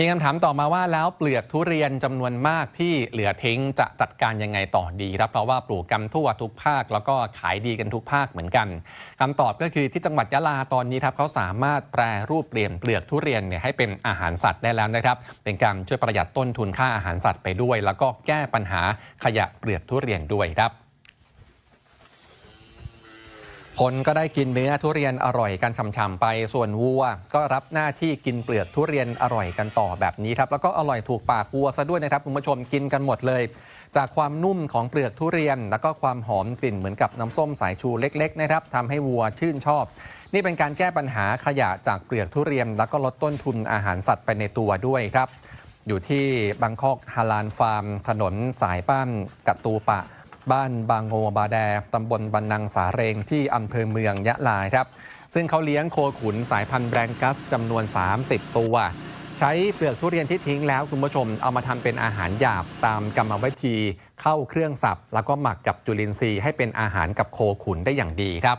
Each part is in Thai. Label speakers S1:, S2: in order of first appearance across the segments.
S1: มีคำถามต่อมาว่าแล้วเปลือกทุเรียนจำนวนมากที่เหลือทิ้งจะจัดการยังไงต่อดีครับเพราะว่าปลูกกันทั่วทุกภาค แล้วก็ขายดีกันทุกภาคเหมือนกันคำตอบก็คือที่จังหวัดยะลาตอนนี้ครับเขาสามารถแปรรูปเปลี่ยนเปลือกทุเรียนเนี่ยให้เป็นอาหารสัตว์ได้แล้วนะครับ เป็นการช่วยประหยัดต้นทุนค่าอาหารสัตว์ไปด้วย แล้วก็แก้ปัญหาขยะเปลือกทุเรียนด้วยครับ คนก็ได้กินเนื้อทุเรียนอร่อยกันฉ่ำๆไป ส่วนวัว ก็รับหน้าที่กินเปลือกทุเรียนอร่อยกันต่อแบบนี้ครับ แล้วก็อร่อยถูกปากวัวซะด้วยนะครับคุณผู้ชมกินกันหมดเลย จากความนุ่มของเปลือกทุเรียน แล้วก็ความหอมกลิ่นเหมือนกับน้ำส้มสายชูเล็กๆนะครับทำให้วัวชื่นชอบ นี่เป็นการแก้ปัญหาขยะจากเปลือกทุเรียน แล้วก็ลดต้นทุนอาหารสัตว์ไปในตัวด้วยครับ อยู่ที่บางคอกฮาลานฟาร์ม ถนนสายบ้านกัตตูปะ บ้านบางโงบาแดตำบลบันนังสาเรงที่อำเภอเมืองยะลาครับ ซึ่งเขาเลี้ยงโคขุนสายพันธุ์แบรงกัสจำนวน 30 ตัว ใช้เปลือกทุเรียนที่ทิ้งแล้วคุณผู้ชมเอามาทำเป็นอาหารหยาบตามกรรมวิธี เข้าเครื่องสับ แล้วก็หมักกับจุลินทรีย์ให้เป็นอาหารกับโคขุนได้อย่างดีครับ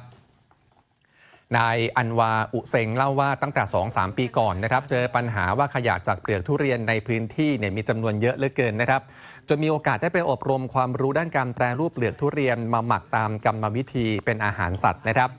S1: นายอันวาอุเซงเล่าว่าตั้งแต่ 2-3 ปีก่อนนะครับ เจอปัญหาว่าขยะจากเปลือกทุเรียนในพื้นที่เนี่ยมีจำนวนเยอะเหลือเกินนะครับจนมีโอกาสได้ไปอบรมความรู้ด้านการแปรรูปเปลือกทุเรียนมาหมักตามกรรมวิธีเป็นอาหารสัตว์นะครับ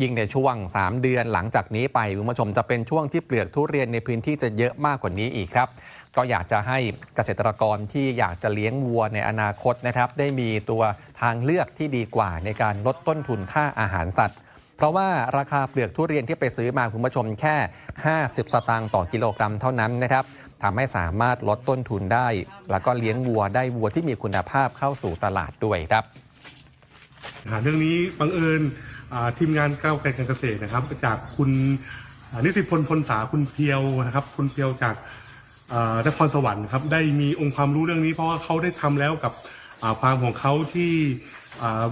S1: ยิ่งในช่วง 3 เดือนหลังจากนี้ไปคุณผู้ชมจะเป็นช่วงที่เปลือกทุเรียนในพื้นที่จะเยอะมากกว่านี้อีกครับก็อยากจะให้เกษตรกรที่อยากจะเลี้ยงวัวในอนาคตนะครับ ได้มีตัวทางเลือกที่ดีกว่าในการลดต้นทุนค่าอาหารสัตว์ เพราะว่าราคาเปลือกทุเรียนที่ไปซื้อมาคุณผู้ชมแค่ 50 สตางค์ต่อกิโลกรัมเท่านั้นนะครับทำให้สามารถลดต้นทุนได้ แล้วก็เลี้ยงวัวได้วัวที่มีคุณภาพเข้าสู่ตลาดด้วยครับ
S2: เรื่องนี้บังเอิญทีมงานก้าวไกลการเกษตรนะครับ จากคุณอ่านิติพลพลสาคุณเพียวนะครับ คุณเพียวจากนครสวรรค์ครับได้มีองค์ความรู้เรื่องนี้เพราะว่าเขาได้ทำแล้วกับอ่าฟาร์มของเขาที่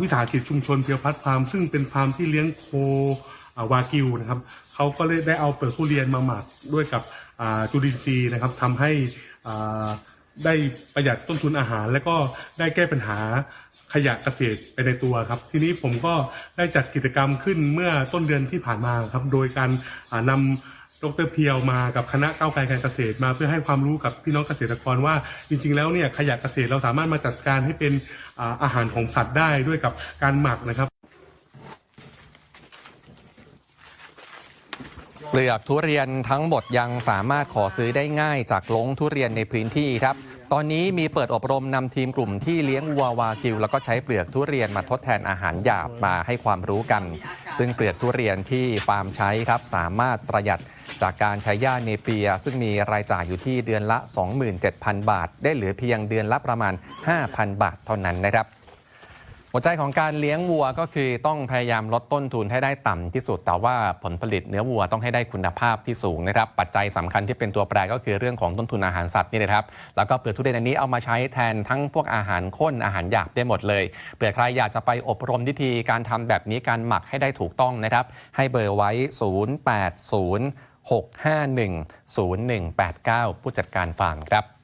S2: วิสาหกิจชุมชนเพียวพัฒน์ฟาร์มซึ่งเป็นฟาร์มที่เลี้ยงโควากิวนะครับเขาก็เลยได้เอาเปลือกทุเรียนมาหมักด้วยกับจุลินทรีย์นะครับทำให้ได้ประหยัดต้นทุนอาหาร และก็ได้แก้ปัญหาขยะเกษตรไปในตัวครับ ทีนี้ผมก็ได้จัดกิจกรรมขึ้นเมื่อต้นเดือนที่ผ่านมาครับ โดยการนำ ดรเพียวมากับคณะก้าวไกลการเกษตรมาเพื่อให้ความรู้กับพี่น้องเกษตรกรว่า จริง ๆ แล้วเนี่ยขยะเกษตรเราสามารถมาจัดการให้เป็นอาอาหารของสัตว์ได้ด้วยกับการหมักนะครับ
S1: เปลือกทุเรียนทั้งหมดยังสามารถขอซื้อได้ง่ายจากลงทุเรียนในพื้นที่ครับ ตอนนี้มีเปิดอบรมนำทีมกลุ่มที่เลี้ยงวัววากิว แล้วก็ใช้เปลือกทุเรียนมาทดแทนอาหารหยาบมาให้ความรู้กัน ซึ่งเปลือกทุเรียนที่ฟาร์มใช้ครับสามารถประหยัดจากการใช้หญ้าเนเปีย ซึ่งมีรายจ่ายอยู่ที่เดือนละ 27,000 บาท ได้เหลือเพียงเดือนละประมาณ 5,000 บาทเท่านั้นนะครับ หัวใจของการเลี้ยงวัวก็คือต้องพยายามลดต้นทุนให้ได้ต่ำที่สุด แต่ว่าผลผลิตเนื้อวัวต้องให้ได้คุณภาพที่สูงนะครับ ปัจจัยสำคัญที่เป็นตัวแปรก็คือเรื่องของต้นทุนอาหารสัตว์นี่นะครับ แล้วก็เปลือกทุเรียนอันนี้เอามาใช้แทนทั้งพวกอาหารข้นอาหารหยาบได้หมดเลยเผื่อใครอยากจะไปอบรมวิธีการทำแบบนี้การหมักให้ได้ถูกต้องนะครับ ให้เบอร์ไว้ 080 651 0189 ผู้จัดการฟาร์มครับ